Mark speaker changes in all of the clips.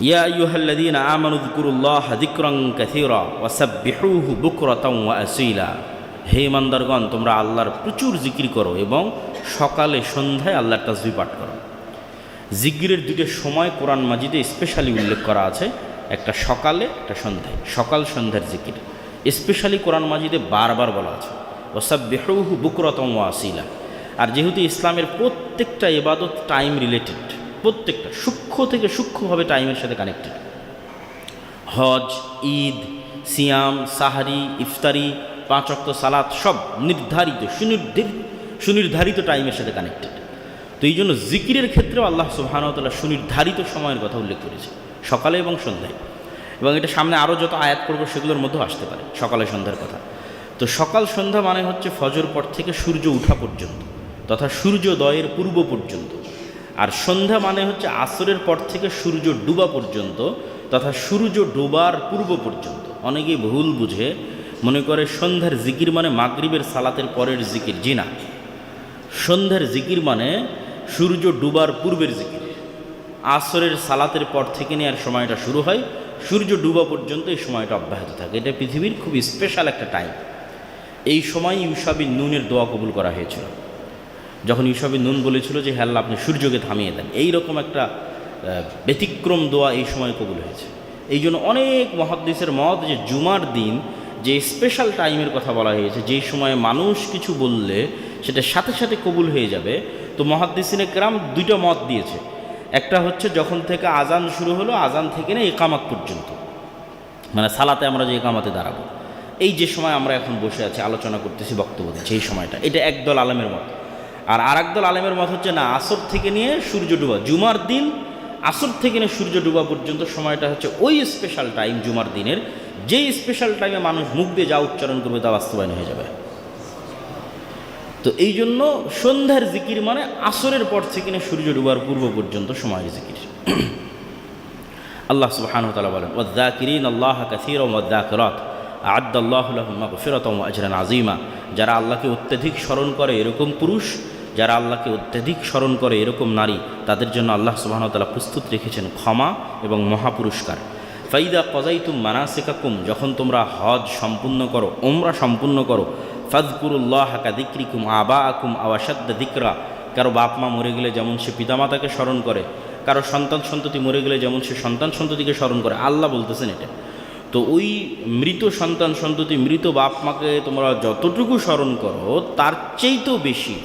Speaker 1: ইয়া হে ইমানদারগণ, তোমরা আল্লাহর প্রচুর জিকির করো এবং সকালে, সন্ধ্যায় আল্লাহর তাসবিহ পাঠ করো। জিকিরের দুটো সময় কোরআন মাজিদে স্পেশালি উল্লেখ করা আছে, একটা সকালে, একটা সন্ধ্যায়। সকাল, সন্ধ্যার জিকির। স্পেশালি কোরআন মাজিদে বারবার বলা আছে ওসব বেহরুহু বুকরতম আসিলা। আর যেহেতু ইসলামের প্রত্যেকটা এবাদত টাইম রিলেটেড প্রত্যেকটা সূক্ষ্ম থেকে সূক্ষ্মভাবে টাইমের সাথে কানেক্টেড হজ, ঈদ, সিয়াম, সাহারি, ইফতারি, পাঁচ অক্ত সালাত, সব নির্ধারিত সুনির্ধারিত সুনির্ধারিত টাইমের সাথে কানেক্টেড তো এই জন্য জিকিরের ক্ষেত্রেও আল্লাহ সুবাহানতাল্লাহ সুনির্ধারিত সময়ের কথা উল্লেখ করেছে, সকালে এবং সন্ধ্যায়। এবং এটা সামনে আরও যত আয়াত করব সেগুলোর মধ্যেও আসতে পারে, সকালে সন্ধ্যার কথা। তো সকাল সন্ধ্যা মানে হচ্ছে ফজর পর থেকে সূর্য উঠা পর্যন্ত, তথা সূর্যোদয়ের পূর্ব পর্যন্ত। আর সন্ধ্যা মানে হচ্ছে আসরের পর থেকে সূর্য ডুবা পর্যন্ত তথা সূর্য ডোবার পূর্ব পর্যন্ত। অনেকেই ভুল বুঝে। মনে করে সন্ধ্যার জিকির মানে মাগরিবের সালাতের পরের জিকির, জি না। সন্ধ্যার জিকির মানে সূর্য ডুবার পূর্বের জিকির। আসরের সালাতের পর থেকে নেওয়ার সময়টা শুরু হয়। সূর্য ডুবা পর্যন্ত এই সময়টা অব্যাহত থাকে। এটা পৃথিবীর খুব স্পেশাল একটা টাইম এই সময় ইউসাবিন নুনের দোয়া কবুল করা হয়েছিল। যখন ইউসাবিন নুন বলেছিল যে হ্যাঁ আপনি সূর্যকে থামিয়ে দেন। এই রকম একটা ব্যতিক্রম দোয়া এই সময় কবুল হয়েছে। এই জন্য অনেক মহাদ্দেশের মত যে, জুমার দিন যে স্পেশাল টাইমের কথা বলা হয়েছে যেই সময়ে মানুষ কিছু বললে সেটা সাথে সাথে কবুল হয়ে যাবে, তো মহাদ্দিসিনে কেরাম দুইটা মত দিয়েছে। একটা হচ্ছে, যখন থেকে আজান শুরু হলো আজান থেকে না একামাত পর্যন্ত। মানে সালাতে আমরা যে একামাতে দাঁড়াবো। এই যে সময় আমরা এখন বসে আছি, আলোচনা করতেছি, বক্তব্য দিচ্ছি, এই সময়টা। এটা একদল আলমের মত। আর আর একদল আলেমের মত হচ্ছে না, আসর থেকে নিয়ে সূর্য ডুবা। জুমার দিন, আসর থেকে নিয়ে সূর্য ডুবা পর্যন্ত সময়টা হচ্ছে ওই স্পেশাল টাইম জুমার দিনের। যেই স্পেশাল টাইমে মানুষ মুখ দিয়ে যা উচ্চারণ করবে তা বাস্তবায়ন হয়ে যাবে। তো এই জন্য সন্ধ্যার জিকির মানে আসরের পর থেকে নিয়ে সূর্য ডুবার পূর্ব পর্যন্ত সময়ের জিকির। আল্লাহ সুবহান তালা বলেন ওদ্দাকিরিন আল্লাহ কাসির ওদ্দাকরাত আদাল্লাহফিরতম আজরান আজিমা যারা আল্লাহকে অত্যধিক স্মরণ করে এরকম পুরুষ, যারা আল্লাহকে অত্যধিক স্মরণ করে এরকম নারী, তাদের জন্য আল্লাহ সুবাহতাল্লাহ প্রস্তুত রেখেছেন ক্ষমা এবং মহাপুরস্কার। ফাইদা কজাইতুম মানাসিকাকুম, যখন তোমরা হজ সম্পূর্ণ করো ওমরা সম্পূর্ণ করো ফাজকুরুল্লাহ হাকা দিক্রিকুম আবা আকুম আওয়াসাদ্দা দিকরা কারও বাপ মা মরে গেলে যেমন সে পিতামাতাকে স্মরণ করে, কারও সন্তান সন্ততি মরে গেলে যেমন সে সন্তান সন্ততিকে স্মরণ করে, আল্লাহ বলতেছেন এটা। তো ওই মৃত সন্তান সন্ততি, মৃত বাপ মাকে তোমরা যতটুকু স্মরণ করো, তার তো বেশি,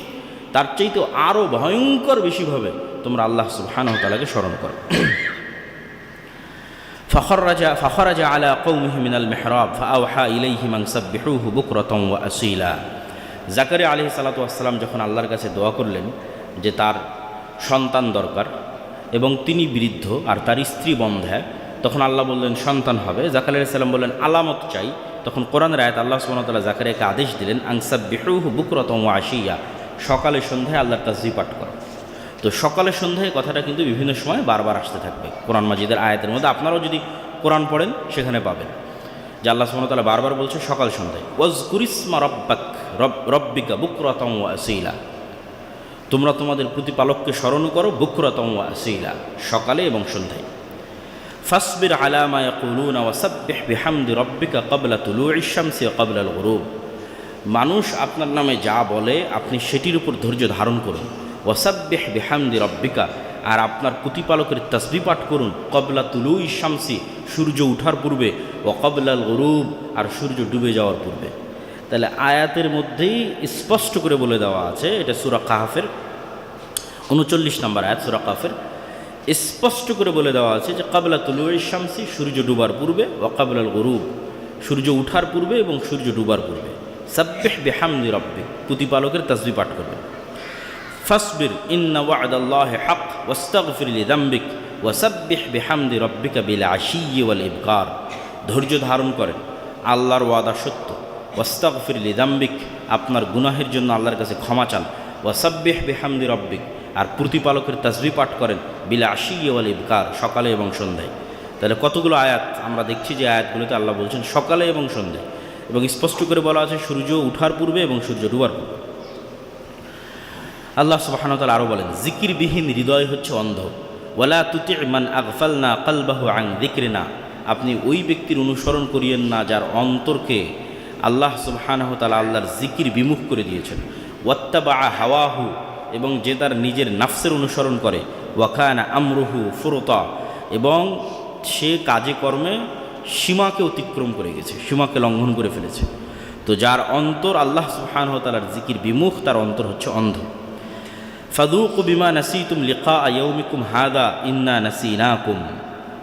Speaker 1: তার তো আরও ভয়ঙ্কর বেশিভাবে তোমরা আল্লাহ সুবহানতালাকে স্মরণ করো। ফখরাজা ফখরাজা আলা কৌমিহিমিনাল মেহরাব ফাহা ইলাইহিমাং সাব্বিহুহু বুকরতম ওয়া আসিলা। জাকারিয়া আলহি যখন আল্লাহর কাছে দোয়া করলেন যে তার সন্তান দরকার এবং তিনি বৃদ্ধ আর তার স্ত্রী বন্ধ্যা তখন আল্লাহ বললেন, সন্তান হবে। জাকারিয়া সাল্লাম বললেন, আলামত চাই। তখন কোরআনের রায়ত আল্লাহ সুবহানাহু জাকারিয়াকে আদেশ দিলেন আংসাব বিহুহু বুকরতম আশিয়া সকালে সন্ধ্যায় আল্লাহর তাজি পাঠ করো। তো সকালে সন্ধ্যায় কথাটা কিন্তু বিভিন্ন সময় বারবার আসতে থাকবে। কোরআন মাজিদের আয়াতের মধ্যে আপনারাও যদি কোরআন পড়েন, সেখানে পাবেন। যে আল্লাহ সুমতালা বারবার বলছে, সকাল সন্ধ্যায় ওয়াজ কুরিসমা রব্বাক, রব, রব্বিকা বুকরতম আসইলা তোমরা তোমাদের প্রতিপালককে স্মরণ করো বুকরতম আসইলা সকালে এবং সন্ধ্যায়। ফাসবির আলামা ইয়াকুলুনা ওয়াসাব্বিহ বিহামদি রব্বিকা ক্বাবলা তুলুইশ শামসি ওয়া ক্বাবলা আল গুরুব। মানুষ আপনার নামে যা বলে আপনি সেটির উপর ধৈর্য ধারণ করুন। ওয়াসাব্বিহ বিহামদি রব্বিকা, আর আপনার প্রতিপালকের তসবি পাঠ করুন। কবলা তুলুই শামসি, সূর্য উঠার পূর্বে ও কবলাল গরুব, আর সূর্য ডুবে যাওয়ার পূর্বে। তাহলে আয়াতের মধ্যেই স্পষ্ট করে বলে দেওয়া আছে, এটা সুরা কাহাফের উনচল্লিশ নম্বর আয়াত, সুরা কাহাফের স্পষ্ট করে বলে দেওয়া আছে যে কাবলা তুলুই শামসি সূর্য ডুবার পূর্বে ও কাবলাল গরুব। সূর্য উঠার পূর্বে এবং সূর্য ডুবার পূর্বে। সাব্বিহ বেহামদি রব্বে, প্রতিপালকের তসবি পাঠ করবে ফাসবির ইন্না ওয়াদাল্লাহ হক, ওয়াস্তাগফির লিদাম্বিক ওয়াসাব্বিহ বিহামদি রব্বিকা বিল আশিয়্যি ওয়াল ইবকার। ধৈর্য ধারণ করেন, আল্লাহর ওয়াদা সত্য। ওয়াস্তাগফির লিদাম্বিক আপনার গুনাহের জন্য আল্লাহর কাছে ক্ষমা চান। ওয়াসাব্বিহ বেহামদি রব্বিক আর প্রতিপালকের তাসবি পাঠ করেন বিলা আশিয়্যি ওয়াল ইবকার, সকালে এবং সন্ধ্যায়। তাহলে কতগুলো আয়াত আমরা দেখছি যে আয়াতগুলোতে আল্লাহ বলছেন সকালে এবং সন্ধ্যায়। এবং স্পষ্ট করে বলা আছে সূর্য উঠার পূর্বে এবং সূর্য ডুবার পূর্বে। আল্লাহ সুবাহানতাল আরও বলেন, জিকিরবিহীন হৃদয় হচ্ছে অন্ধ। ওয়ালা তুতি মান আগফালনা কালবাহু আং দিক্রিনা আপনি ওই ব্যক্তির অনুসরণ করিয়েন না যার অন্তরকে আল্লাহ সুবহানাহু তাআলা আল্লাহর জিকির বিমুখ করে দিয়েছেন। ওয়াত্তাবা হাওয়াহু এবং যে তার নিজের নাফসের অনুসরণ করে। ওয়াখানা আমরুহু ফুরতা। এবং সে কাজে কর্মে সীমাকে অতিক্রম করে গেছে, সীমাকে লঙ্ঘন করে ফেলেছে। তো যার অন্তর আল্লাহ সুবহানাহু তাআলার জিকির বিমুখ, তার অন্তর হচ্ছে অন্ধ। ফাদুকু বিমা নাসিতুম লিকা আয়াউমিকুম হাদা ইন্না নাসিনাকুম।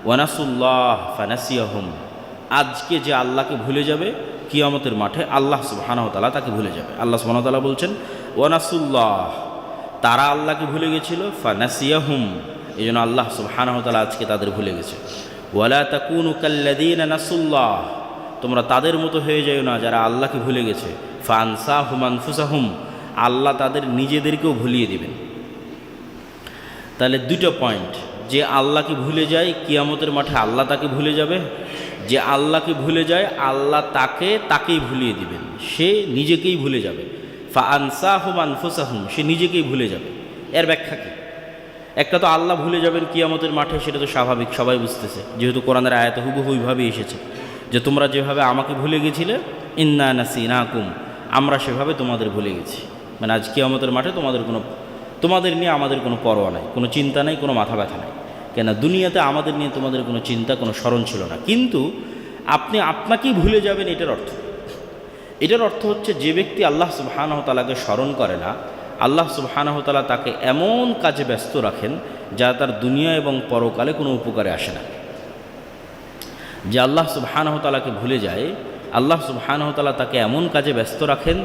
Speaker 1: ওয়ানাসুল্লাহ ফানাসিয়াহুম। আজকে যে আল্লাহকে ভুলে যাবে, কিয়ামতের মাঠে আল্লাহ সুবহানাহু তাআলা তাকে ভুলে যাবে। আল্লাহ সুবহানাহু তাআলা বলছেন ওয়ানাসুল্লাহ তারা আল্লাহকে ভুলে গেছিল, ফানাসিয়াহুম। এই জন্য আল্লাহ সুবহানাহু তাআলা আজকে তাদের ভুলে গেছে। ওয়ালা তাকুনু কাল্লাযীনা নাসুল্লাহ। তোমরা তাদের মতো হয়ে যাও না যারা আল্লাহকে ভুলে গেছে। ফানসা ফানসাহুম আনফুসাহুম। আল্লাহ তাদের নিজেদেরকেও ভুলিয়ে দিবেন। তাহলে দুটো পয়েন্ট। যে আল্লাহকে ভুলে যায়, কিয়ামতের মাঠে আল্লাহ তাকে ভুলে যাবে। যে আল্লাহকে ভুলে যায়, আল্লাহ তাকে, তাকেই ভুলিয়ে দিবেন। সে নিজেকেই ভুলে যাবে। ফা আনসাহুম আনফুসাহুম, সে নিজেকেই ভুলে যাবে। এর ব্যাখ্যা কি? একটা তো আল্লাহ ভুলে যাবেন কিয়ামতের মাঠে, সেটা তো স্বাভাবিক, সবাই বুঝতেছে। যেহেতু কোরআনের আয়াত হুবহু ওইভাবেই এসেছে, যে তোমরা যেভাবে আমাকে ভুলে গেছিলে, ইন্না নাকুম আমরা সেভাবে তোমাদের ভুলে গেছি। মানে আজ কিয়ামতের মাঠে তোমাদের কোনো, তোমাদের নিয়ে আমাদের কোনো পরোয়া নাই, কোনো চিন্তা নাই, কোনো মাথা ব্যথা নাই। কেন দুনিয়াতে আমাদের নিয়ে তোমাদের কোনো চিন্তা, কোনো স্মরণ ছিল না। কিন্তু আপনি আপনাকেই ভুলে যাবেন এটার অর্থ। এটার অর্থ হচ্ছে যে ব্যক্তি আল্লাহ সুবহানাহ তালাকে স্মরণ করে না, আল্লাহ সুবহানাহ তালা তাকে এমন কাজে ব্যস্ত রাখেন যা তার দুনিয়া এবং পরকালে কোনো উপকারে আসে না। যে আল্লাহ সুবহানাহ তালাকে ভুলে যায়, আল্লাহ সুবহানাহ তালা তাকে এমন কাজে ব্যস্ত রাখেন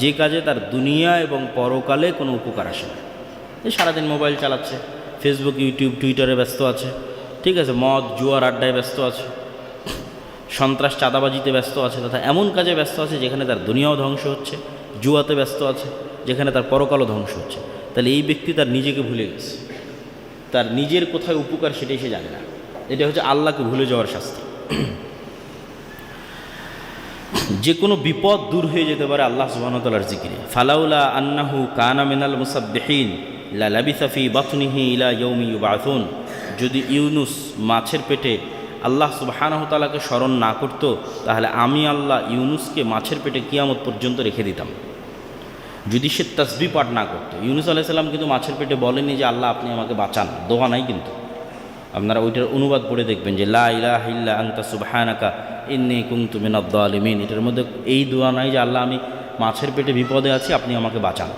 Speaker 1: যে কাজে তার দুনিয়া এবং পরকালে কোনো উপকার আসে না। এই সারাদিন মোবাইল চালাচ্ছে ফেসবুক ইউটিউব টুইটারে ব্যস্ত আছে, ঠিক আছে, মদ, জুয়ার আড্ডায় ব্যস্ত আছে সন্ত্রাস চাঁদাবাজিতে ব্যস্ত আছে, তথা এমন কাজে ব্যস্ত আছে যেখানে তার দুনিয়াও ধ্বংস হচ্ছে, জুয়াতে ব্যস্ত আছে, যেখানে তার পরকালও ধ্বংস হচ্ছে। তাহলে এই ব্যক্তি তার নিজেকে ভুলে গেছে। তার নিজের কোথায় উপকার সেটাই সে জানে না। এটা হচ্ছে আল্লাহকে ভুলে যাওয়ার শাস্তি। যে কোনো বিপদ দূর হয়ে যেতে পারে আল্লাহ সুবাহতালার জিকিরে। ফালাউলা আন্নাহু কানা মিনাল মুসাববিহীন লা লাবিসাফি বাথনিহি ইলা ইয়ৌমি বাথুন যদি ইউনুস মাছের পেটে আল্লাহ সুবাহানহতালাকে স্মরণ না করত, তাহলে আমি আল্লাহ ইউনুসকে মাছের পেটে কিয়ামত পর্যন্ত রেখে দিতাম। যদি সে তসবি পাঠ না করতো। ইউনুস আলাইসাল্লাম কিন্তু মাছের পেটে বলেনি যে, আল্লাহ, আপনি আমাকে বাঁচান। দোয়া নাই কিন্তু। আপনারা ওইটার অনুবাদ পড়ে দেখবেন যে, লা ইলাহ আন্তা সুবহানাকা, ইন্নি কুনতু মিনাদ জালিমিন এটার মধ্যে এই দোয়া নাই যে, আল্লাহ, আমি মাছের পেটে বিপদে আছি, আপনি আমাকে বাঁচান।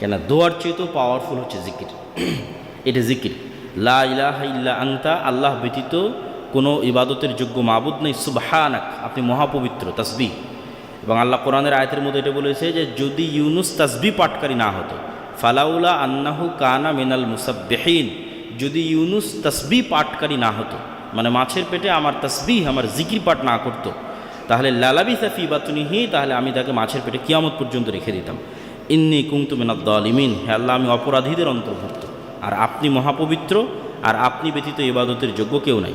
Speaker 1: কেন দোয়ার চেয়েতেও পাওয়ারফুল হচ্ছে জিকির। এটা জিকির। লা ইলাহা ইল্লা আন্তা, আল্লাহ ব্যতীত কোনো ইবাদতের যোগ্য মাবুদ নেই, সুবহানাক, আপনি মহাপবিত্র তসবি এবং আল্লাহ কোরআনের আয়তের মধ্যে এটা বলেছে যে, যদি ইউনুস তসবি পাটকারী না হতো, ফালাউলা আন্নাহু কানা মিনাল মুসাববিহীন, যদি ইউনুস তসবি পাটকারী না হতো মানে মাছের পেটে আমার তসবি আমার জিকির পাঠ না করতো, তাহলে লালাবি সাফি বাতুনিহি, তাহলে আমি তাকে মাছের পেটে কিয়ামত পর্যন্ত রেখে দিতাম। ইন্নি কুংতু মিনাদ্দালিমিন হে আল্লাহ, আমি অপরাধীদের অন্তর্ভুক্ত। আর আপনি মহাপবিত্র, আর আপনি ব্যতীত ইবাদতের যোগ্য কেউ নাই।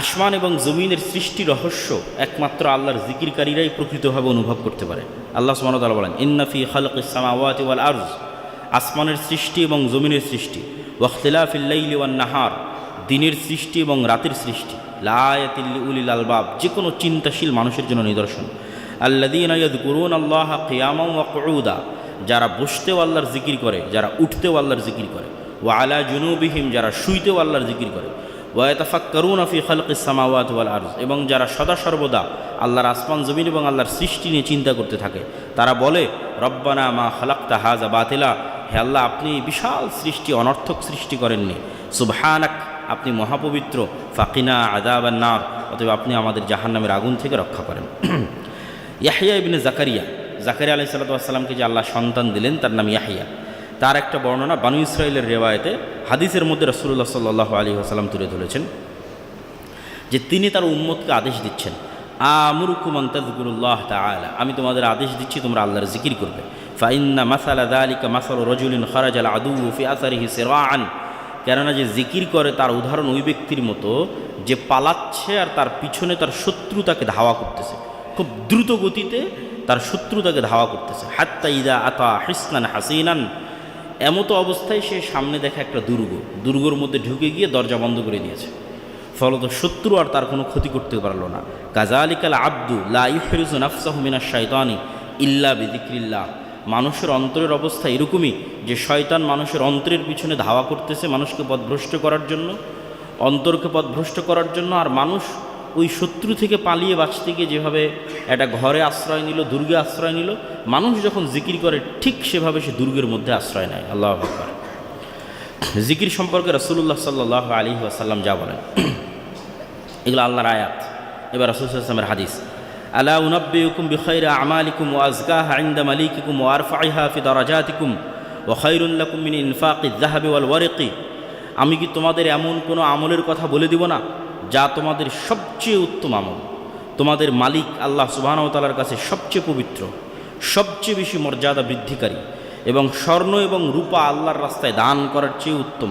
Speaker 1: আসমান এবং জমিনের সৃষ্টি রহস্য একমাত্র আল্লাহর জিকিরকারীরাই প্রকৃতভাবে অনুভব করতে পারে। আল্লাহ সুমতাল বলেন ইন্নাফি খালক ইসলামাওয়াত ওয়াল আরজ আসমানের সৃষ্টি এবং জমিনের সৃষ্টি। ওয়াখতিলাফিল্লাইলি ওয়ান নাহার দিনের সৃষ্টি এবং রাতের সৃষ্টি। লায়াতিল্লি উলিল আলবাব যে কোনো চিন্তাশীল মানুষের জন্য নিদর্শন। আল্লাদিন আয়াদ করুন আল্লাহ কিয়ামা যারা বসতেও আল্লাহর জিকির করে, যারা উঠতেও আল্লাহর জিকির করে। ওয়া আলা জুনুবিহিম যারা শুইতেও আল্লাহর জিকির করে। ওয়াতাফাক করুন আফি খালকিস সামাওয়াত ওয়াল আরজ। এবং যারা সদা সর্বদা আল্লাহর আসমান, জমিন এবং আল্লাহর সৃষ্টি নিয়ে চিন্তা করতে থাকে, তারা বলে, রব্বানা মা খালাক্তা হাজা বাতিলা। হে আল্লাহ, আপনি বিশাল সৃষ্টি, অনর্থক সৃষ্টি করেননি। সুবহানাক, আপনি মহাপবিত্র। ফাকিনা আদাবান্নার অতএব আপনি আমাদের জাহান্নামের আগুন থেকে রক্ষা করেন। ইয়াহিয়া ইবনে জাকারিয়া জাকারিয়া আলাই সাল্লাতামকে যে আল্লাহ সন্তান দিলেন, তার নাম ইয়াহিয়া তার একটা বর্ণনা বানু ইসরায়েলের রেওয়ায়তে, হাদিসের মধ্যে রসুল্লাহ সাল্লাহ আলী আসালাম তুলে ধরেছেন যে তিনি তার উম্মতকে আদেশ দিচ্ছেন আমুরুকুমান তালা আমি তোমাদের আদেশ দিচ্ছি, তোমরা আল্লাহর জিকির করবে। ফাইন্না মাসালা দালিকা মাসাল রজুলিন খরাজ আল আদু ফি আসারিহি সেরান কেননা যে জিকির করে তার উদাহরণ ওই ব্যক্তির মতো যে পালাচ্ছে আর তার পিছনে তার শত্রু তাকে ধাওয়া করতেছে। খুব দ্রুত গতিতে তার শত্রু তাকে ধাওয়া করতেছে। হাত্তা ইদা আতা হিসনান হাসিনান এমতো অবস্থায় সে সামনে দেখা একটা দুর্গ। দুর্গর মধ্যে ঢুকে গিয়ে দরজা বন্ধ করে দিয়েছে ফলত শত্রু আর তার কোনো ক্ষতি করতে পারল না। কাজা আলিকাল আব্দু লাইফেরুজ নাফসাহমিনা শয়তানি ইল্লা বিদিক্রিল্লাহ মানুষের অন্তরের অবস্থা এরকমই যে শয়তান মানুষের অন্তরের পিছনে ধাওয়া করতেছে মানুষকে পথভ্রষ্ট করার জন্য, অন্তরকে পথভ্রষ্ট করার জন্য, আর মানুষ ওই শত্রু থেকে পালিয়ে বাঁচতে গিয়ে যেভাবে একটা ঘরে আশ্রয় নিল, দুর্গে আশ্রয় নিল, মানুষ যখন জিকির করে, ঠিক সেভাবে সে দুর্গের মধ্যে আশ্রয় নেয়। আল্লাহ আকবর। জিকির সম্পর্কে রসুল্লাহ সাল্লাহ আলী আসাল্লাম যা বলেন, এগুলো আল্লাহর আয়াত। এবার রসুলামের হাদিস। আলা উনব্বিউকুম বিখৈরা আমালিকুম ও আজগাহ আইন্দা মালিকিকুম ও আরফাইহা ফি দরাজাতিকুম ও খৈরুল্লাকুম মিন ইনফাকি জাহাবি ওয়াল ওয়ারিকি। আমি কি তোমাদের এমন কোনো আমলের কথা বলে দিব না? যা তোমাদের সবচেয়ে উত্তম আমল। তোমাদের মালিক আল্লাহ সুবাহতালার কাছে সবচেয়ে পবিত্র, সবচেয়ে বেশি মর্যাদা বৃদ্ধিকারী এবং স্বর্ণ এবং রূপা আল্লাহর রাস্তায় দান করার চেয়ে উত্তম।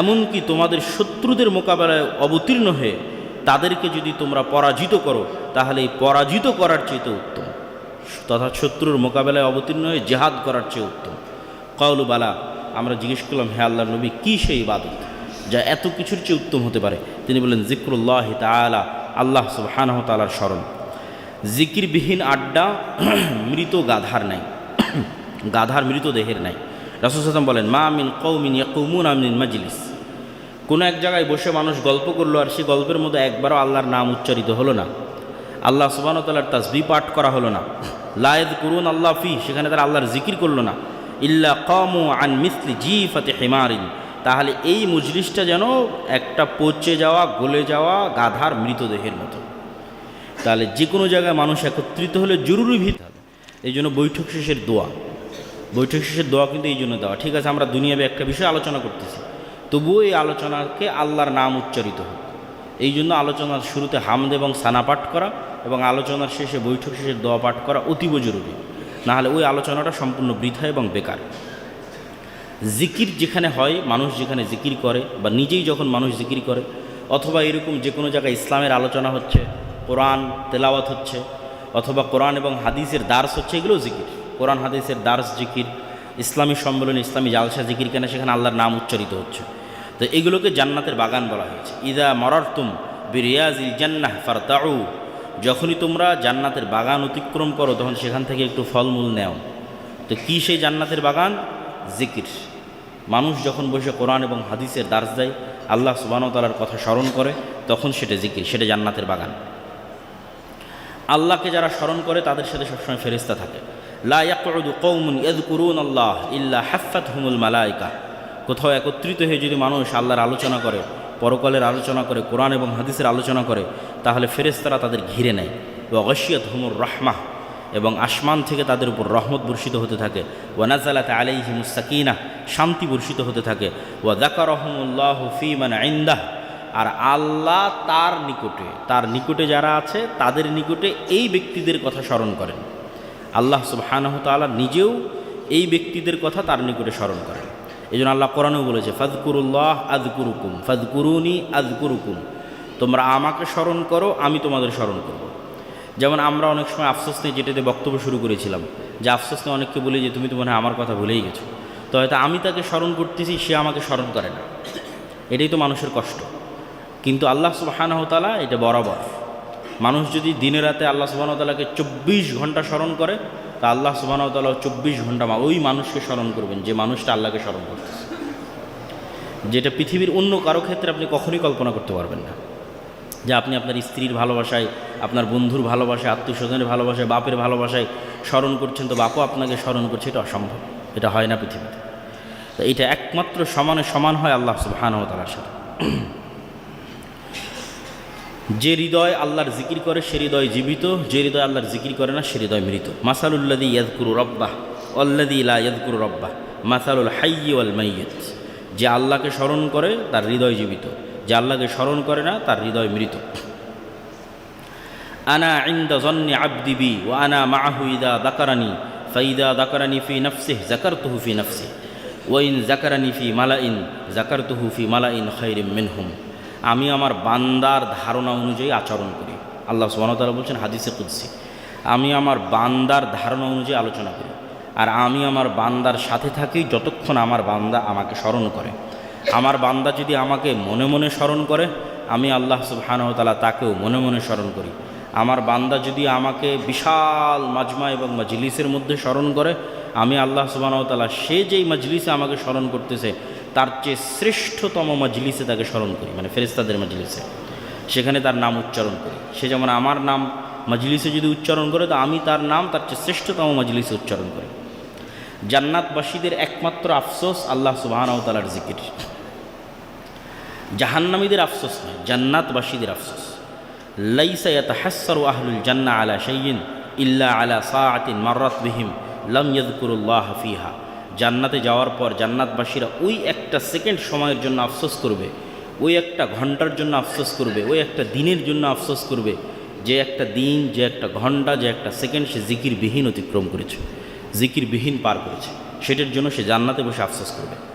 Speaker 1: এমনকি তোমাদের শত্রুদের মোকাবেলায় অবতীর্ণ হয়ে তাদেরকে যদি তোমরা পরাজিত করো, তাহলে এই পরাজিত করার চেয়ে উত্তম। তথা শত্রুর মোকাবেলায় অবতীর্ণ হয়ে জেহাদ করার চেয়ে উত্তম। কওলু বালা, আমরা জিজ্ঞেস করলাম, হে আল্লাহ নবী, কী সেই ইবাদত? যা এত কিছুর চেয়ে উত্তম হতে পারে। তিনি বলেন জিক্রুল্লাহ তালা আল্লাহ সুবহানাহ তালার স্মরণ। জিকিরবিহীন আড্ডা মৃত গাধার নাই। গাধার মৃত দেহের নাই। রাসুল সাল্লাম বলেন, মা আমিন কৌমিন ইয়াকুমুন আমিন মাজলিস। কোনো এক জায়গায় বসে মানুষ গল্প করল আর সেই গল্পের মধ্যে একবারও আল্লাহর নাম উচ্চারিত হলো না। আল্লাহ সুবাহতাল্লার তাসবি পাঠ করা হলো না। লায়েদ করুন আল্লাহ ফি, সেখানে তারা আল্লাহর জিকির করল না। ইল্লা কমু আন মিসলি জি ফাতে হেমারিন। তাহলে এই মজলিসটা যেন একটা পচে যাওয়া, গলে যাওয়া গাধার মৃতদেহের মতো। তাহলে যে কোনো জায়গায় মানুষ একত্রিত হলে জরুরি ভিত হবে। এই জন্য বৈঠক শেষের দোয়া। বৈঠক শেষের দোয়া কিন্তু এই জন্য দেওয়া। ঠিক আছে, আমরা দুনিয়াবে একটা বিষয় আলোচনা করতেছি। তবুও এই আলোচনাকে আল্লাহর নাম উচ্চারিত হোক। এই জন্য আলোচনার শুরুতে হামদ এবং সানা পাঠ করা এবং আলোচনার শেষে বৈঠক শেষে দোয়া পাঠ করা অতীব জরুরি। নাহলে ওই আলোচনাটা সম্পূর্ণ বৃথা এবং বেকার। জিকির যেখানে হয়, মানুষ যেখানে জিকির করে বা নিজেই যখন মানুষ জিকির করে, অথবা এরকম যে কোনো জায়গায় ইসলামের আলোচনা হচ্ছে, কোরআন, তেলাওয়াত হচ্ছে, অথবা কোরআন এবং হাদিসের দার্স হচ্ছে, এগুলো জিকির। কোরআন, হাদিসের দার্স জিকির, ইসলামী সম্মেলন, ইসলামী জালসা জিকির কেন, সেখানে আল্লাহর নাম উচ্চারিত হচ্ছে। তো এগুলোকে জান্নাতের বাগান বলা হয়েছে। ইদা মরারতুম বিরিয়াজিল জান্নাহ ফারতাউ। যখনই তোমরা জান্নাতের বাগান অতিক্রম করো, তখন সেখান থেকে একটু ফলমূল নেও। তো কী সেই জান্নাতের বাগান? জিকির। মানুষ যখন বসে কোরআন এবং হাদিসের দার্স দেয়, আল্লাহ সুবাহতালার কথা স্মরণ করে, তখন সেটা জিকির, সেটা জান্নাতের বাগান। আল্লাহকে যারা স্মরণ করে, তাদের সাথে সবসময় ফেরিস্তা থাকে। কৌমুন আল্লাহ ইল্লা হাফাত হুমুল মালাইকা। কোথাও একত্রিত হয়ে যদি মানুষ আল্লাহর আলোচনা করে, পরকালের আলোচনা করে, কোরআন এবং হাদিসের আলোচনা করে, তাহলে ফেরেস্তারা তাদের ঘিরে নেয়। ও অগশিয়ত হুমুর রাহমাহ। এবং আসমান থেকে তাদের উপর রহমত বর্ষিত হতে থাকে। ওয়ানাজালাতে আলাইহি মুস্তাকিনা শান্তি বর্ষিত হতে থাকে। ওয়া দাকা রহমুল্লাহ ফিমান আইন্দাহ আর আল্লাহ তার নিকটে তার নিকটে যারা আছে, তাদের নিকটে এই ব্যক্তিদের কথা স্মরণ করেন। আল্লাহ সুবহানাহ তাআলা নিজেও এই ব্যক্তিদের কথা তার নিকটে স্মরণ করেন। এই জন্য আল্লাহ কোরআনেও বলেছে ফাদকুরুল্লাহ আদকুরুকুম ফাদকুরুনি আদকুরুকুম তোমরা আমাকে স্মরণ করো, আমি তোমাদের স্মরণ করব। যেমন আমরা অনেক সময় আফসোস নিয়ে যেটাতে বক্তব্য শুরু করেছিলাম, যে আফসোস নিয়ে অনেককে বলি যে তুমি তো মনে হয় আমার কথা ভুলেই গেছো। তো হয়তো আমি তাকে স্মরণ করতেছি, সে আমাকে স্মরণ করে না। এটাই তো মানুষের কষ্ট। কিন্তু আল্লাহ সুবাহানহতালা এটা বরাবর। মানুষ যদি দিনে রাতে আল্লাহ সুবাহতালাকে চব্বিশ ঘণ্টা স্মরণ করে, তা আল্লাহ সুবাহতালা চব্বিশ ঘণ্টা ওই মানুষকে স্মরণ করবেন যে মানুষটা আল্লাহকে স্মরণ করতেছে। যেটা পৃথিবীর অন্য কারও ক্ষেত্রে আপনি কখনই কল্পনা করতে পারবেন না। যে আপনি আপনার স্ত্রীর ভালোবাসায়, আপনার বন্ধুর ভালোবাসায়, আত্মীয়স্বজনের ভালোবাসায়, বাপের ভালোবাসায় স্মরণ করছেন তো বাপও আপনাকে স্মরণ করছে, এটা অসম্ভব। এটা হয় না পৃথিবীতে। তো এটা একমাত্র সমানে সমান হয় আল্লাহ সুবাহানহ তালার সাথে। যে হৃদয় আল্লাহর জিকির করে, সে হৃদয় জীবিত, যে হৃদয় আল্লাহর জিকির করে না, সে হৃদয় মৃত। মাসালুল্লাদি ইয়াদকুরু রব্বাহ অল্লাদি ইলা ইয়াদকুরু রব্বাহ, মাসালুল হাইয়ি ওয়াল মাইয়িত যে আল্লাহকে স্মরণ করে, তার হৃদয় জীবিত। যে আল্লাহকে স্মরণ করে না, তার হৃদয় মৃত। আনা ইন্দা জন্নি আবদিবি ও আনা মাহু ইদা দাকারানি, ফাইদা দাকারানি ফি নফসিহ জাকার তুহু ফি নফসি ওয়াইন জাকারানি ফি মালাইন জাকার তুহু ফি মালাইন খৈরিম মিনহুম। আমি আমার বান্দার ধারণা অনুযায়ী আচরণ করি। আল্লাহ সুবাহতালা বলছেন হাদিসে কুদ্সি, আমি আমার বান্দার ধারণা অনুযায়ী আলোচনা করি। আর আমি আমার বান্দার সাথে থাকি যতক্ষণ আমার বান্দা আমাকে স্মরণ করে। আমার বান্দা যদি আমাকে মনে মনে স্মরণ করে, আমি আল্লাহ সুবহানহতালা তাকেও মনে মনে স্মরণ করি। আমার বান্দা যদি আমাকে বিশাল মাজমা এবং মজলিসের মধ্যে স্মরণ করে, আমি আল্লাহ সুবাহতালা সে যেই মজলিসে আমাকে স্মরণ করতেছে, তার চেয়ে শ্রেষ্ঠতম মজলিসে তাকে স্মরণ করি মানে ফেরেস্তাদের মজলিসে। সেখানে তার নাম উচ্চারণ করি। সে যেমন আমার নাম মজলিসে যদি উচ্চারণ করে, তো আমি তার নাম তার চেয়ে শ্রেষ্ঠতম মজলিসে উচ্চারণ করি। জান্নাতবাসীদের একমাত্র আফসোস আল্লাহ সুবাহানতালার জিকির। জাহান্নামীদের আফসোস নয়, জান্নাতবাসীদের আফসোস। লাইসা ইয়াতাহাসসারু আহলুল জান্না আলা শাইয়িন ইল্লা আলা সাআতিন মাররাত বিহিম লাম ইয়াযকুরুল্লাহ ফিহা। জান্নাতে যাওয়ার পর জান্নাতবাসীরা ওই একটা সেকেন্ড সময়ের জন্য আফসোস করবে, ওই একটা ঘণ্টার জন্য আফসোস করবে, ওই একটা দিনের জন্য আফসোস করবে, যে একটা দিন, যে একটা ঘণ্টা, যে একটা সেকেন্ড সে জিকিরবিহীন অতিক্রম করেছে, জিকিরবিহীন পার করেছে। সেটার জন্য সে জান্নাতে বসে আফসোস করবে।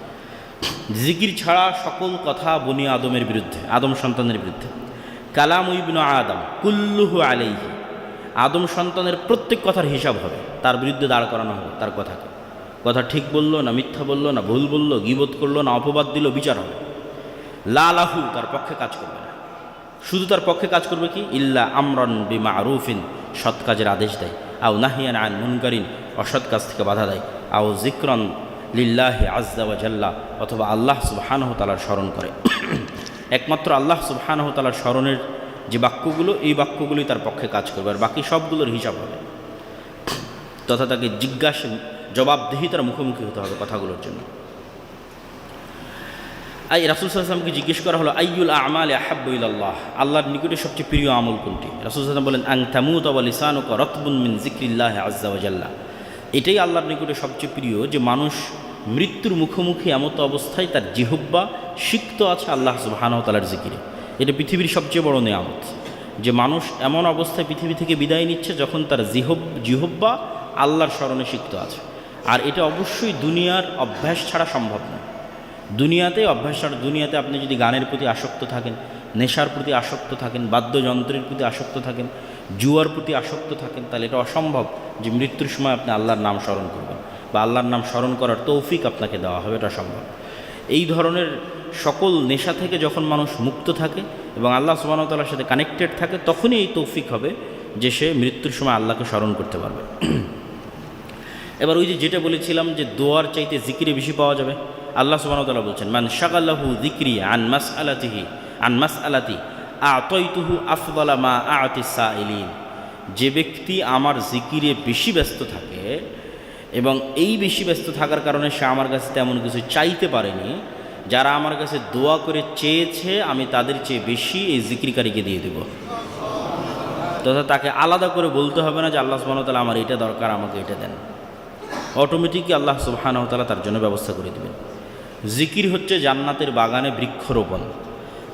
Speaker 1: জিকির ছাড়া সকল কথা বনি আদমের বিরুদ্ধে, আদম সন্তানের বিরুদ্ধে। কালাম ইবনু আদম, কুল্লুহু আলাইহি। আদম সন্তানের প্রত্যেক কথার হিসাব হবে, তার বিরুদ্ধে দাঁড় করানো হবে, তার কথাকে। কথা ঠিক বলল, না মিথ্যা বলল, না ভুল বলল গিবোধ করল, না অপবাদ দিল, বিচার হবে। লালাহু তার পক্ষে কাজ করবে না। শুধু তার পক্ষে কাজ করবে কি? ইল্লা আমরন বিমা আরুফিন সৎ কাজের আদেশ দেয়। আও নাহিয়ান আন মুনকারিন, অসৎ কাজ থেকে বাধা দেয়। আও জিক্রন লিল্লাহি আজদা জাল্লা অথবা আল্লাহ সুবহানহ তালার স্মরণ করে। একমাত্র আল্লাহ সুবহানহ তালার স্মরণের যে বাক্যগুলো, এই বাক্যগুলোই তার পক্ষে কাজ করবে আর বাকি সবগুলোর হিসাব হবে। তথা তাকে জিজ্ঞাসা, জবাবদিহিতার মুখোমুখি হতে হবে কথাগুলোর জন্য। আই, রাসুল সাল্লামকে জিজ্ঞেস করা হলো আইউল আমাল আহাব্বুল্লাহ আল্লাহর নিকটে সবচেয়ে প্রিয় আমল কোনটি? রাসুল সাল্লাম বলেন আং তামুত ও রতবুন মিন জিক্রিল্লাহ আজ্জাওয়াজাল্লাহ এটাই আল্লাহর নিকটে সবচেয়ে প্রিয় যে মানুষ মৃত্যুর মুখোমুখি এমত অবস্থায় তার জিহব্বা সিক্ত আছে আল্লাহ সুবাহানতালার জিকিরে। এটা পৃথিবীর সবচেয়ে বড় নেয়ামত। যে মানুষ এমন অবস্থায় পৃথিবী থেকে বিদায় নিচ্ছে যখন তার জিহব, জিহব্বা আল্লাহর স্মরণে সিক্ত আছে। আর এটা অবশ্যই দুনিয়ার অভ্যাস ছাড়া সম্ভব নয়। দুনিয়াতে অভ্যাস ছাড়া, দুনিয়াতে আপনি যদি গানের প্রতি আসক্ত থাকেন, নেশার প্রতি আসক্ত থাকেন, বাদ্যযন্ত্রের প্রতি আসক্ত থাকেন জুয়ার প্রতি আসক্ত থাকেন, তাহলে এটা অসম্ভব যে মৃত্যুর সময় আপনি আল্লাহর নাম স্মরণ করবেন বা আল্লাহর নাম স্মরণ করার তৌফিক আপনাকে দেওয়া হবে, এটা সম্ভব এই ধরনের সকল নেশা থেকে যখন মানুষ মুক্ত থাকে এবং আল্লাহ সুবাহতাল্লার সাথে কানেক্টেড থাকে, তখনই এই তৌফিক হবে যে সে মৃত্যুর সময় আল্লাহকে স্মরণ করতে পারবে। এবার ওই যে যেটা বলেছিলাম যে দোয়ার চাইতে জিকিরে বেশি পাওয়া যাবে, আল্লাহ সুবাহতাল্লাহ বলছেন, মান শাকাল্লাহু জিক্রি আন মাস আলাতিহি আন মাস আলাতি আতইতুহু আফদলা মা আতি সাইলিন যে ব্যক্তি আমার জিকিরে বেশি ব্যস্ত থাকে এবং এই বেশি ব্যস্ত থাকার কারণে সে আমার কাছে তেমন কিছু চাইতে পারেনি, যারা আমার কাছে দোয়া করে চেয়েছে, আমি তাদের চেয়ে বেশি এই জিক্রিকারীকে দিয়ে দেব। তথা তাকে আলাদা করে বলতে হবে না যে আল্লাহ সুবাহতাল্লাহ আমার এটা দরকার, আমাকে এটা দেন। অটোমেটিকই আল্লাহ সুবাহানতালা তার জন্য ব্যবস্থা করে দেবেন। জিকির হচ্ছে জান্নাতের বাগানে বৃক্ষরোপণ।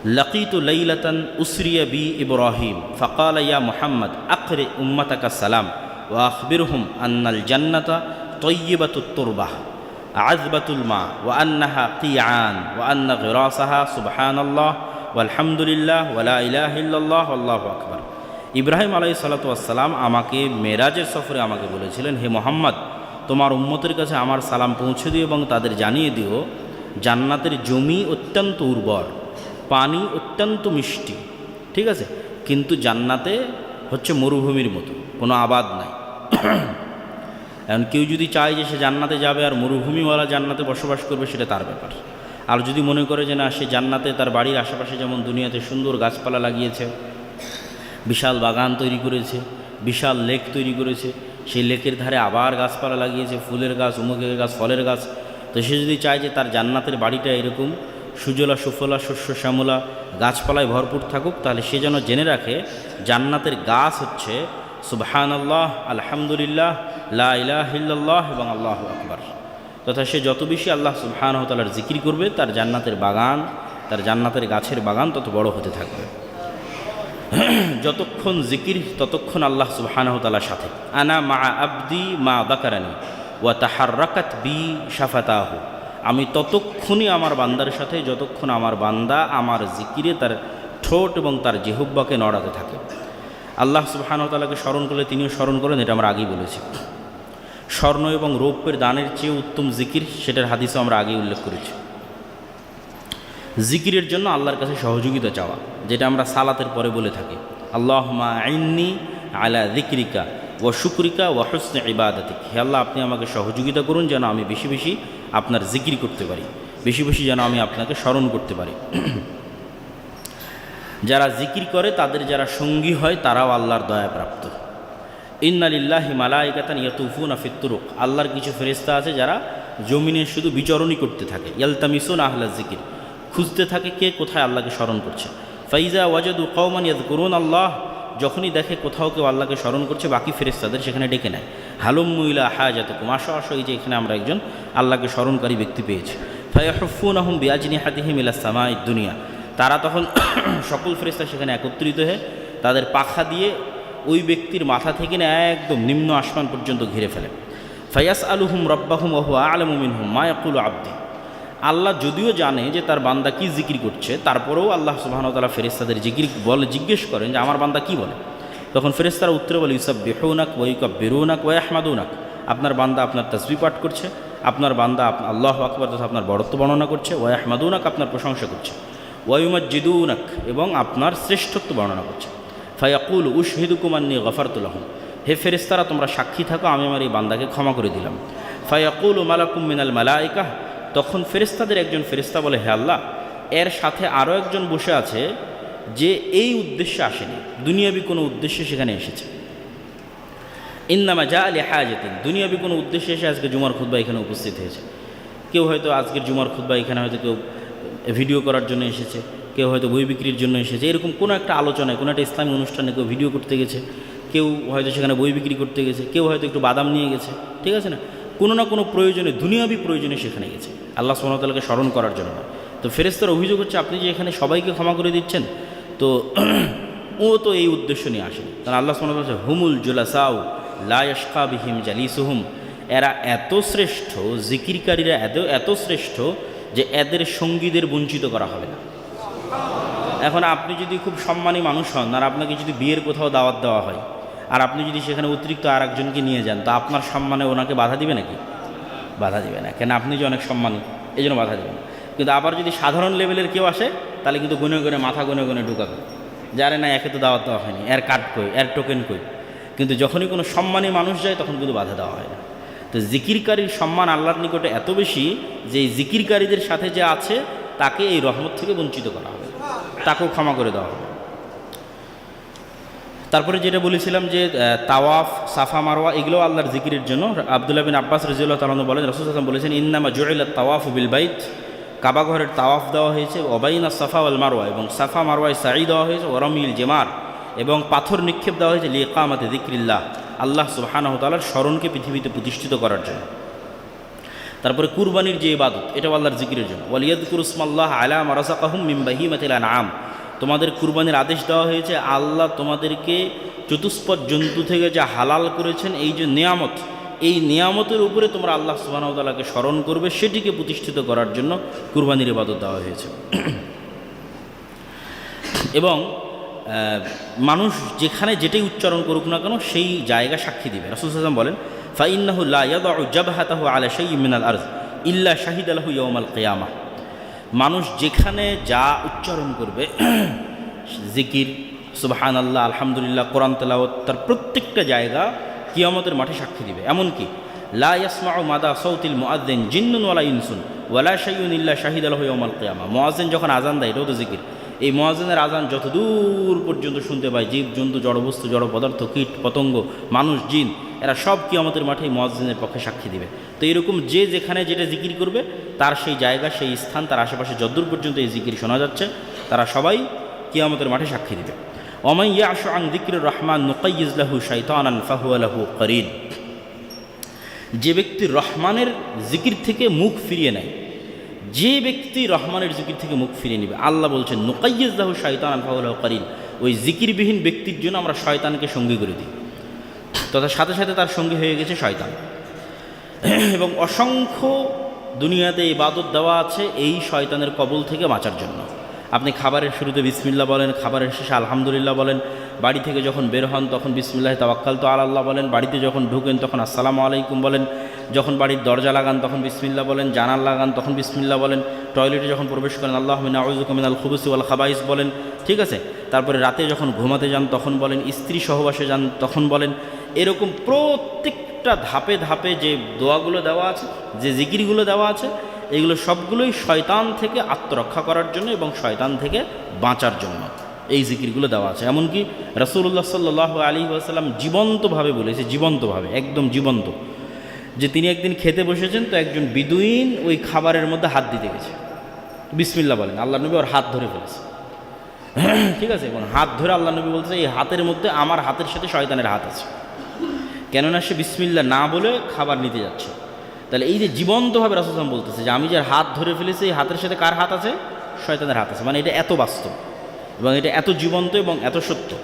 Speaker 1: লকিত লাইলাতান উসরিয়া বি ইব্রাহিম, ফকাল ইয়া মোহাম্মদ আখরে উম্মাতাকা সালাম ও আখবিরহুম আন্নাল জান্নাতা তৈবাতুত্তরবাহ আজবাতুল মা ও আন্নাহা কিয়ান ও আন্না গিরাসাহা সুবহান আল্লাহ আলহামদুলিল্লাহ ওয়ালা ইলাহিল্লাহ আল্লাহ আকবর। ইব্রাহিম আলাই সালাতাম আমাকে মেরাজের সফরে আমাকে বলেছিলেন, হে মোহাম্মদ, তোমার উম্মতের কাছে আমার সালাম পৌঁছে দিও এবং তাদের জানিয়ে দিও, জান্নাতের জমি অত্যন্ত উর্বর। পানি অত্যন্ত মিষ্টি, ঠিক আছে? কিন্তু জান্নাতে হচ্ছে মরুভূমির মতো, কোনো আবাদ নাই। এখন কেউ যদি চায় যে সে জান্নাতে যাবে আর মরুভূমিওয়ালা জান্নাতে বসবাস করবে, সেটা তার ব্যাপার। আর যদি মনে করে যে না, সে জান্নাতে তার বাড়ির আশেপাশে যেমন দুনিয়াতে সুন্দর গাছপালা লাগিয়েছে, বিশাল বাগান তৈরি করেছে, বিশাল লেক তৈরি করেছে, সেই লেকের ধারে আবার গাছপালা লাগিয়েছে, ফুলের গাছ উমুকের গাছ, ফলের গাছ, তো সে যদি চায় যে তার জান্নাতের বাড়িটা এরকম সুজলা, সুফলা, শস্য, শ্যামলা গাছপালায় ভরপুর থাকুক, তাহলে সে যেন জেনে রাখে জান্নাতের গাছ হচ্ছে সুবহান আল্লাহ আলহামদুলিল্লাহ, লা ইলাহিল্লাহ এবং আল্লাহ আকবর। তথা সে যত বেশি আল্লাহ সুবহান তালার জিকির করবে, তার জান্নাতের বাগান, তার জান্নাতের গাছের বাগান তত বড় হতে থাকবে। যতক্ষণ জিকির, ততক্ষণ আল্লাহ সুবাহানহতালার সাথে। আনা মা আব্দি মা বাকারানি ওয়া তাহার রাকাত বি সাফাতাহু আমি ততক্ষণই আমার বান্দার সাথে, যতক্ষণ আমার বান্দা আমার জিকিরে তার ঠোঁট এবং তার জেহুব্বাকে নড়াতে থাকে। আল্লাহ সুবাহানতালাকে স্মরণ করলে তিনিও স্মরণ করেন, এটা আমরা আগেই বলেছি। স্বর্ণ এবং রৌপ্যের দানের চেয়ে উত্তম জিকির, সেটার হাদিসও আমরা আগেই উল্লেখ করেছি। জিকিরের জন্য আল্লাহর কাছে সহযোগিতা চাওয়া, যেটা আমরা সালাতের পরে বলে থাকি। আল্লাহ মা আইননি আলা দিক্রিকা ও শুক্রিকা ও হসনে ইবাদাতিক। হে আল্লাহ, আপনি আমাকে সহযোগিতা করুন যেন আমি বেশি বেশি আপনার জিকির করতে পারি। বেশি বেশি যেন আমি আপনাকে স্মরণ করতে পারি। যারা জিকির করে, তাদের যারা সঙ্গী হয়, তারাও আল্লাহর দয়াপ্রাপ্ত ইন্নালিল্লাহি মালাইকাতান ইয়াতুফুন আফিত্তুরুক আল্লাহর কিছু ফেরেস্তা আছে যারা জমিনে শুধু বিচরণই করতে থাকে। ইয়ালতামিসুন আহলা জিকির। খুঁজতে থাকে কে কোথায় আল্লাহকে স্মরণ করছে। ফাইজা ওয়াজাদু কৌমান ইয়াদ করুন আল্লাহ যখনই দেখে কোথাও কেউ আল্লাহকে স্মরণ করছে, বাকি ফেরেস্তাদের সেখানে ডেকে নেয়। হালুম মুইলা হায়াজাতুকুম আসো আসো, এই যে এখানে আমরা একজন আল্লাহকে স্মরণকারী ব্যক্তি পেয়েছি। ফায়াহুফুন আহম বিয়াজনি হাতিহিম ইলা সামাই দুনিয়া। তারা তখন সকল ফেরেস্তা সেখানে একত্রিত হয়ে তাদের পাখা দিয়ে ওই ব্যক্তির মাথা থেকে না একদম নিম্ন আসমান পর্যন্ত ঘিরে ফেলে। ফায়াস আলুহুম রব্বাহুম ওহু আলমুমিন হুম মায়াকুল আব্দি। আল্লাহ যদিও জানে যে তার বান্দা কি জিকির করছে, তারপরেও আল্লাহ সুবাহতালা ফেরেস্তাদের জিকির বলে, জিজ্ঞেস করেন যে আমার বান্দা কি বলে? তখন ফেরেস্তারা উত্তরে বলে ইউসব বেহৌনাক ওইকব বেরোনাক ওই আহমাদৌনাক আপনার বান্দা আপনার তসবি পাঠ করছে, আপনার বান্দা আল্লাহ আকবর তথা আপনার বড়ত্ব বর্ণনা করছে, ওয়া আহমাদৌনাক আপনার প্রশংসা করছে। ওয়ুমজ্জিদুনাক এবং আপনার শ্রেষ্ঠত্ব বর্ণনা করছে। ফায়াকুল উশহিদুকুমান্নি গফারতুল্লাহম হে ফেরেস্তারা তোমরা সাক্ষী থাকো, আমি আমার এই বান্দাকে ক্ষমা করে দিলাম। ফায়াকুল মালাকুম মিনাল মালাইকা তখন ফেরেস্তাদের একজন ফেরেস্তা বলে, হে আল্লাহ, এর সাথে আরও একজন বসে আছে যে এই উদ্দেশ্যে আসেনি। দুনিয়াবি কোনো উদ্দেশ্যে সেখানে এসেছে। ইন্নামা যা আলী হায়াজাতিন দুনিয়াবি কোনো উদ্দেশ্যে এসে আজকে জুমার খুদ্া এখানে উপস্থিত হয়েছে। কেউ হয়তো আজকের জুমার খুদ্া এখানে হয়তো কেউ ভিডিও করার জন্য এসেছে, কেউ হয়তো বই বিক্রির জন্য এসেছে। এরকম কোনো একটা আলোচনায়, কোনো একটা ইসলামী অনুষ্ঠানে কেউ ভিডিও করতে গেছে, কেউ হয়তো সেখানে বই বিক্রি করতে গেছে, কেউ হয়তো একটু বাদাম নিয়ে গেছে, ঠিক আছে না? কোনো না কোনো প্রয়োজনে, দুনিয়াবি প্রয়োজনে সেখানে গেছে। আল্লাহ সোহানতালাকে স্মরণ করার জন্য। তো ফেরেস্তার অভিযোগ হচ্ছে, আপনি যে এখানে সবাইকে ক্ষমা করে দিচ্ছেন, তো ও তো এই উদ্দেশ্য নিয়ে আসেনি। কারণ আল্লাহ সোহান বলছে হুমুল জুলাসাউ লায়স্কা বিহিম জালিসুহুম। এরা এত শ্রেষ্ঠ, জিকিরকারীরা এত এত শ্রেষ্ঠ যে এদের সঙ্গীদের বঞ্চিত করা হবে না। এখন আপনি যদি খুব সম্মানী মানুষ হন, আর আপনাকে যদি বিয়ের কোথাও দাওয়াত দেওয়া হয়, আর আপনি যদি সেখানে অতিরিক্ত আর একজনকে নিয়ে যান, তা আপনার সম্মানে ওনাকে বাধা দিবে নাকি? বাধা দেবে না। কেন আপনি যে অনেক সম্মানী, এই জন্য বাধা দেবেন কিন্তু আবার যদি সাধারণ লেভেলের কেউ আসে, তাহলে কিন্তু গুনে গুনে, মাথা গুনে গুনে ঢুকাবে। যারে না একে তো দাওয়াত দেওয়া হয়নি। এর কার্ড কই? এর টোকেন কই? কিন্তু যখনই কোনো সম্মানী মানুষ যায়, তখন কিন্তু বাধা দেওয়া হয় না। তো জিকিরকারীর সম্মান আল্লাহর নিকটে এত বেশি, যে জিকিরকারীদের সাথে যে আছে, তাকে এই রহমত থেকে বঞ্চিত করা হবে। তাকেও ক্ষমা করে দেওয়া হবে। তারপরে যেটা বলেছিলাম যে তাওয়াফ, সাফা মারোয়া এগুলো আল্লাহর জিকিরের জন্য। আবদুল্লাহ বিন আব্বাস রাজিউল্লাহ তালন বলেন, রসুল হাসান বলেছেন, ইন্নামা জুয়েল তাওয়াফ বিল বাইত। কাবা ঘরের তাওয়াফ দেওয়া হয়েছে ওবাইনা সাফা ওয়াল মারওয়া। এবং সাফা মারোয়ায় সাই দেওয়া হয়েছে ওরমিল জেমার। এবং পাথর নিক্ষেপ দেওয়া হয়েছে, লিকামাতে দিক্রিল্লাহ আল্লাহ সুবাহানাহ তালার স্মরণকে পৃথিবীতে প্রতিষ্ঠিত করার জন্য। তারপরে কুরবানির যে ইবাদত, এটাও আল্লাহর জিকিরের জন্য। ওয়ালিয়াদ কুরুসমাল্লাহ আলা মারাসাকাহুম মিমবাহি মাতিলা নাম তোমাদের কুরবানির আদেশ দেওয়া হয়েছে, আল্লাহ তোমাদেরকে চতুষ্পদ জন্তু থেকে যা হালাল করেছেন, এই যে নিয়ামত, এই নিয়ামতের উপরে তোমরা আল্লাহ সুবাহতালাকে স্মরণ করবে, সেটিকে প্রতিষ্ঠিত করার জন্য কুরবানির ইবাদত দেওয়া হয়েছে। এবং মানুষ যেখানে যেটাই উচ্চারণ করুক না কেন, সেই জায়গা সাক্ষী দিবে। রাসুল সাল্লাম বলেন, ফাইন্নাহু লা ইয়াদাউ জাবহাতাহু আলা শাইইন মিনাল আরজ ইল্লা শাহিদ আলাহু ইয়াউমাল কিয়ামা। মানুষ যেখানে যা উচ্চারণ করবে, জিকির সুবহান আল্লাহ আলহামদুলিল্লাহ, কোরআন তেলাওয়াত, তার প্রত্যেকটা জায়গা কিয়ামতের মাঠে সাক্ষী দিবে। এমনকি, লা ইয়াসমাউ মাদা সৌতিল মুআদ্দিন, জিন্নুন ওয়ালা ইনসুন, ওয়ালা শাইউন ইল্লা শাহিদ আলাহু ইয়াউমাল কিয়ামা। মুআজ্জিন যখন আজান দেয় এটাও তো জিকির। এই মহাজনের আজান যত দূর পর্যন্ত শুনতে পায়, জীব, জন্তু, জড়বস্তু জড় পদার্থ কীট, পতঙ্গ, মানুষ, জিন এরা সব কিয়ামতের মাঠে মহাজনের পক্ষে সাক্ষী দিবে। তো এরকম যে যেখানে যেটা জিকির করবে, তার সেই জায়গা, সেই স্থান, তার আশেপাশে যদ্দূর পর্যন্ত এই জিকির শোনা যাচ্ছে, তারা সবাই কিয়ামতের মাঠে সাক্ষী দিবে। অমাইয়া আশু আং দিকির রহমান নুকাইজলাহু শাইতান ফাহু আলাহু করিন। যে ব্যক্তি রহমানের জিকির থেকে মুখ ফিরিয়ে নেয়, যে ব্যক্তি রহমানের জিকির থেকে মুখ ফিরিয়ে নেবে, আল্লাহ বলছেন নোকাইয়াহ শয়তান আনফাউল্লাহ করিন। ওই জিকিরবিহীন ব্যক্তির জন্য আমরা শয়তানকে সঙ্গী করে দিই। তথা সাথে সাথে তার সঙ্গী হয়ে গেছে শয়তান। এবং অসংখ্য দুনিয়াতে ইবাদত দেওয়া আছে এই শয়তানের কবল থেকে বাঁচার জন্য। আপনি খাবারের শুরুতে বিসমিল্লা বলেন, খাবারের শেষে আলহামদুলিল্লাহ বলেন, বাড়ি থেকে যখন বের হন তখন বিসমিল্লাহ, তাওয়াক্কাল তো আল্লাহ বলেন, বাড়িতে যখন ঢুকেন তখন আসসালামু আলাইকুম বলেন, যখন বাড়ির দরজা লাগান তখন বিসমিল্লা বলেন, জানাল লাগান তখন বিসমিল্লা বলেন, টয়লেটে যখন প্রবেশ করেন আল্লাহ মিনাউজুকমিন আল খুবুসি ওয়াল খাবাইস বলেন, ঠিক আছে? তারপরে রাতে যখন ঘুমাতে যান তখন বলেন, স্ত্রী সহবাসে যান তখন বলেন এরকম প্রত্যেকটা ধাপে ধাপে যে দোয়াগুলো দেওয়া আছে, যে জিকিরগুলো দেওয়া আছে, এগুলো সবগুলোই শয়তান থেকে আত্মরক্ষা করার জন্য এবং শয়তান থেকে বাঁচার জন্য এই জিকিরগুলো দেওয়া আছে। এমনকি রসুল্লাহ সাল্লাহ আলী আসাল্লাম জীবন্তভাবে বলেছে, জীবন্তভাবে, একদম জীবন্ত, যে তিনি একদিন খেতে বসেছেন তো একজন বিদুইন ওই খাবারের মধ্যে হাত দিতে গেছে। বিসমিল্লা বলেন, আল্লাহ নবী ওর হাত ধরে ফেলেছে। ঠিক আছে এবং হাত ধরে আল্লাহ নবী বলছে এই হাতের মধ্যে আমার হাতের সাথে শয়তানের হাত আছে। কেননা সে বিসমিল্লা না বলে খাবার নিতে যাচ্ছে। তাহলে এই যে জীবন্তভাবে রাসুলাম বলতেছে যে আমি যে হাত ধরে ফেলেছি, এই হাতের সাথে কার হাত আছে? শয়তানের হাত আছে। মানে এটা এত বাস্তব এবং এটা এত জীবন্ত এবং এত সত্য।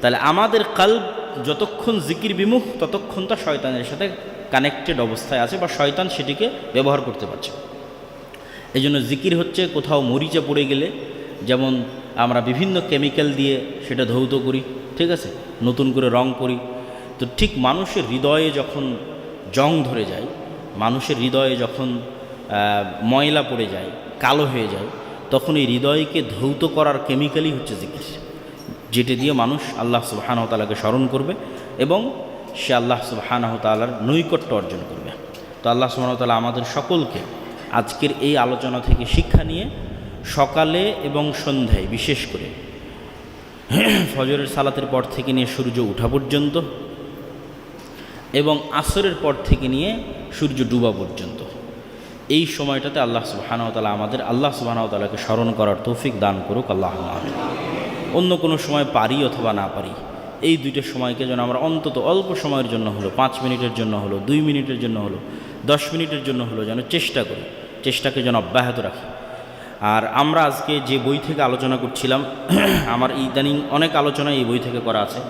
Speaker 1: তাহলে আমাদের কাল যতক্ষণ জিকির বিমুখ, ততক্ষণ তা শয়তানের সাথে কানেক্টেড অবস্থায় আছে বা শয়তান সেটিকে ব্যবহার করতে পারছে। এই জন্য জিকির হচ্ছে কোথাও মরিচা পড়ে গেলে, যেমন আমরা বিভিন্ন কেমিক্যাল দিয়ে সেটা ধৌত করি, ঠিক আছে? নতুন করে রং করি। তো ঠিক মানুষের হৃদয়ে যখন জং ধরে যায়, মানুষের হৃদয়ে যখন ময়লা পড়ে যায়, কালো হয়ে যায়, তখন এই হৃদয়কে ধৌত করার কেমিক্যালই হচ্ছে জিকির যেটি দিয়ে মানুষ আল্লাহ সুবাহানহ তালাকে স্মরণ করবে এবং সে আল্লাহ সুবাহানহ তালার নৈকট্য অর্জন করবে। তো আল্লাহ সুবাহ তালা আমাদের সকলকে আজকের এই আলোচনা থেকে শিক্ষা নিয়ে সকালে এবং সন্ধ্যায়, বিশেষ করে। ফজরের সালাতের পর থেকে নিয়ে সূর্য ওঠা পর্যন্ত এবং আসরের পর থেকে নিয়ে সূর্য ডুবা পর্যন্ত। এই সময়টাতে আল্লাহ সুবাহানতালা আমাদের, আল্লাহ সুবাহানতালাকে স্মরণ করার তৌফিক দান করুক, আল্লাহ অন্য কোনো সময় পারি অথবা না পারি, এই দুইটা সময়কে যেন আমরা অন্তত অল্প সময়ের জন্য হলো, পাঁচ মিনিটের জন্য হলো, দুই মিনিটের জন্য হলো, দশ মিনিটের জন্য হলো যেন চেষ্টা করি, চেষ্টাকে যেন অব্যাহত রাখি। আর আমরা আজকে যে বই থেকে আলোচনা করছিলাম, আমার ইদানিং অনেক আলোচনা এই বই থেকে করা আছে।